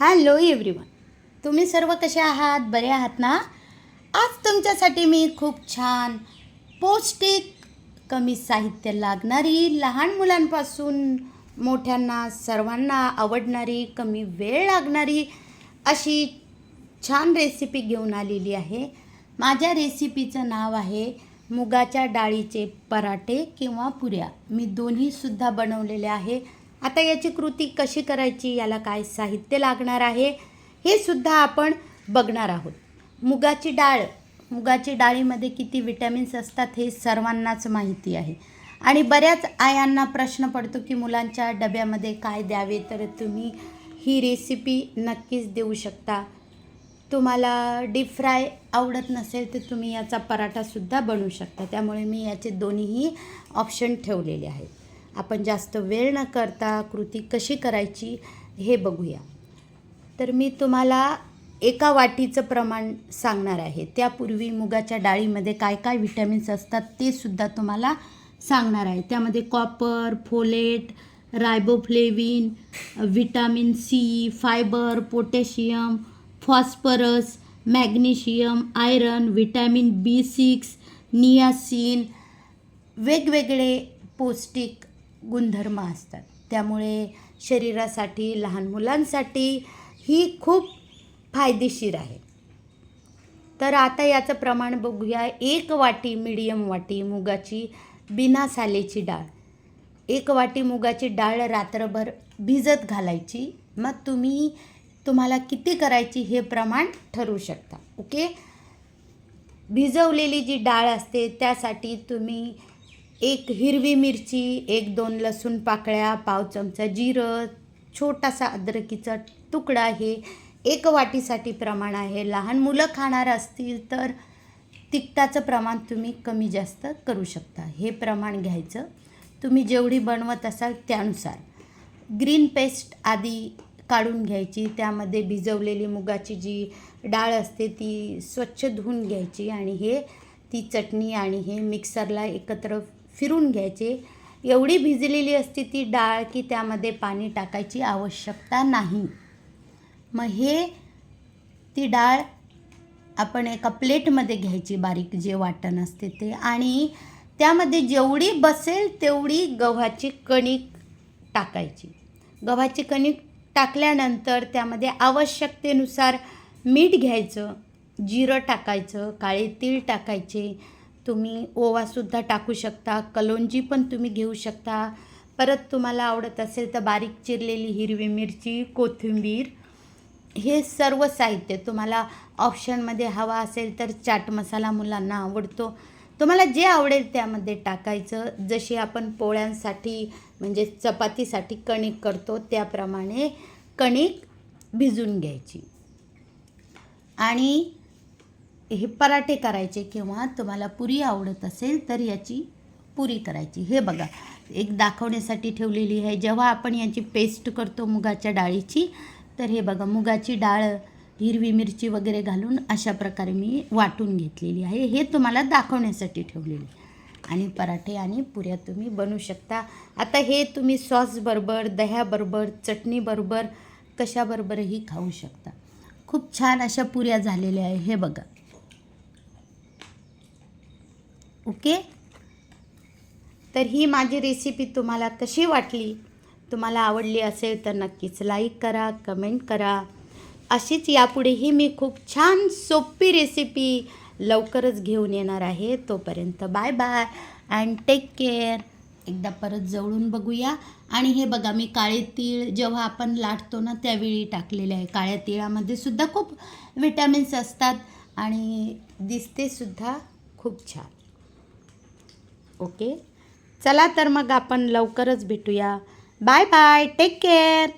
Hello everyone तुम्ही सर्व कसे आहात? बरे आहात ना? आज तुमच्यासाठी मी खूप छान पौष्टिक कमी साहित्य लागणारी लहान मुलांपासून मोठ्यांना सर्वांना आवडणारी कमी वेळ लागणारी अशी छान रेसिपी घेऊन आलेली आहे. माझ्या रेसिपीचं नाव आहे मुगाच्या डाळीचे पराठे किंवा पुऱ्या. मी दोन्हीसुद्धा बनवलेले आहे. आता याची कृती कशी करायची? याला काय साहित्य लागणार आहे? हे सुद्धा आपण बघणार आहोत. मुगाची डाळ मुगाची डाळीमध्ये किती विटॅमिन्स असतात हे सर्वांनाच माहिती आहे. आणि बऱ्याच आयांना प्रश्न पडतो की मुलांच्या डब्यामध्ये काय द्यावे? तर तुम्ही ही रेसिपी नक्कीच देऊ शकता. तुम्हाला डीप फ्राय आवडत नसेल तर तुम्ही याचा पराठासुद्धा बनवू शकता. त्यामुळे मी याचे दोन्हीही ऑप्शन ठेवलेले आहेत. आपण जास्त वेळ न करता कृती कशी करायची हे बघूया. तर मी तुम्हाला एका वाटीचं प्रमाण सांगणार आहे. त्यापूर्वी मुगाच्या डाळीमध्ये काय काय विटॅमिन्स असतात ते सुद्धा तुम्हाला सांगणार आहे. त्यामध्ये copper folate riboflavin vitamin C fibre potassium phosphorus magnesium iron vitamin B six niacin वेगवेगळे पौष्टिक गुणधर्म असतात. त्यामुळे शरीरासाठी लहान मुलांसाठी ही खूप फायदेशीर आहे. तर आता याचं प्रमाण बघूया. एक वाटी मिडियम वाटी मुगाची बिना सालेची डाळ. एक वाटी मुगाची डाळ रात्रभर भिजत घालायची. मग तुम्ही तुम्हाला किती करायची हे प्रमाण ठरवू शकता. ओके? भिजवलेली जी डाळ असते त्यासाठी तुम्ही एक हिरवी मिरची एक दोन लसूण पाकळ्या पाव चमचा जिरं छोटासा अद्रकीचा तुकडा हे एक वाटीसाठी प्रमाण आहे. लहान मुलं खाणार असतील तर तिखटाचं प्रमाण तुम्ही कमी जास्त करू शकता. हे प्रमाण घ्यायचं. तुम्ही जेवढी बनवत असाल त्यानुसार. ग्रीन पेस्ट आधी काढून घ्यायची. त्यामध्ये भिजवलेली मुगाची जी डाळ असते ती स्वच्छ धुवून घ्यायची आणि हे ती चटणी आणि हे मिक्सरला एकत्र फिरून घ्यायचे. एवढी भिजलेली असते ती डाळ की त्यामध्ये पाणी टाकायची आवश्यकता नाही. मग हे ती डाळ आपण एका प्लेटमध्ये घ्यायची बारीक जे वाटण असते ते आणि त्यामध्ये जेवढी बसेल तेवढी गव्हाची कणिक टाकायची. गव्हाची कणिक टाकल्यानंतर त्यामध्ये आवश्यकतेनुसार मीठ घ्यायचं जिरं टाकायचं काळे तीळ टाकायचे तुम्ही ओवासुद्धा टाकू शकता कलोंजी पण तुम्ही घेऊ शकता. परत तुम्हाला आवडत असेल तर बारीक चिरलेली हिरवी मिरची कोथिंबीर हे सर्व साहित्य तुम्हाला ऑप्शनमध्ये हवा असेल तर चाट मसाला मुलांना आवडतो. तुम्हाला जे आवडेल त्यामध्ये टाकायचं. जशी आपण पोळ्यांसाठी म्हणजे चपातीसाठी कणिक करतो त्याप्रमाणे कणिक भिजून घ्यायची. आणि हे पराठे करायचे किंवा तुम्हाला पुरी आवडत असेल तर याची पुरी करायची. हे बघा एक दाखवण्यासाठी ठेवलेली आहे. जेव्हा आपण याची पेस्ट करतो मुगाच्या डाळीची तर हे बघा मुगाची डाळ हिरवी मिरची वगैरे घालून अशा प्रकारे मी वाटून घेतलेली आहे. हे तुम्हाला दाखवण्यासाठी ठेवलेली. आणि पराठे आणि पुऱ्या तुम्ही बनवू शकता. आता हे तुम्ही सॉसबरोबर दह्याबरोबर चटणीबरोबर कशाबरोबरही खाऊ शकता. खूप छान अशा पुऱ्या झालेल्या आहे. हे बघा. ओके? तर ही माझी रेसिपी तुम्हाला कशी वाटली? तुम्हाला आवडली असेल तर नक्कीच लाईक करा कमेंट करा. अशीच यापुढेही मी खूप छान सोपी रेसिपी लवकरच घेऊन येणार आहे. तोपर्यंत bye bye and take care एकदा परत जवळून बघूया. आणि हे बघा मी काळे तीळ जेव्हा आपण लाटतो ना त्यावेळी टाकलेले आहे. काळ्या तिळामध्ये सुद्धा खूप विटॅमिन्स असतात. आणि दिसतेसुद्धा खूप छान. ओके? चला तर मग आपण लवकरच भेटूया. Bye bye take care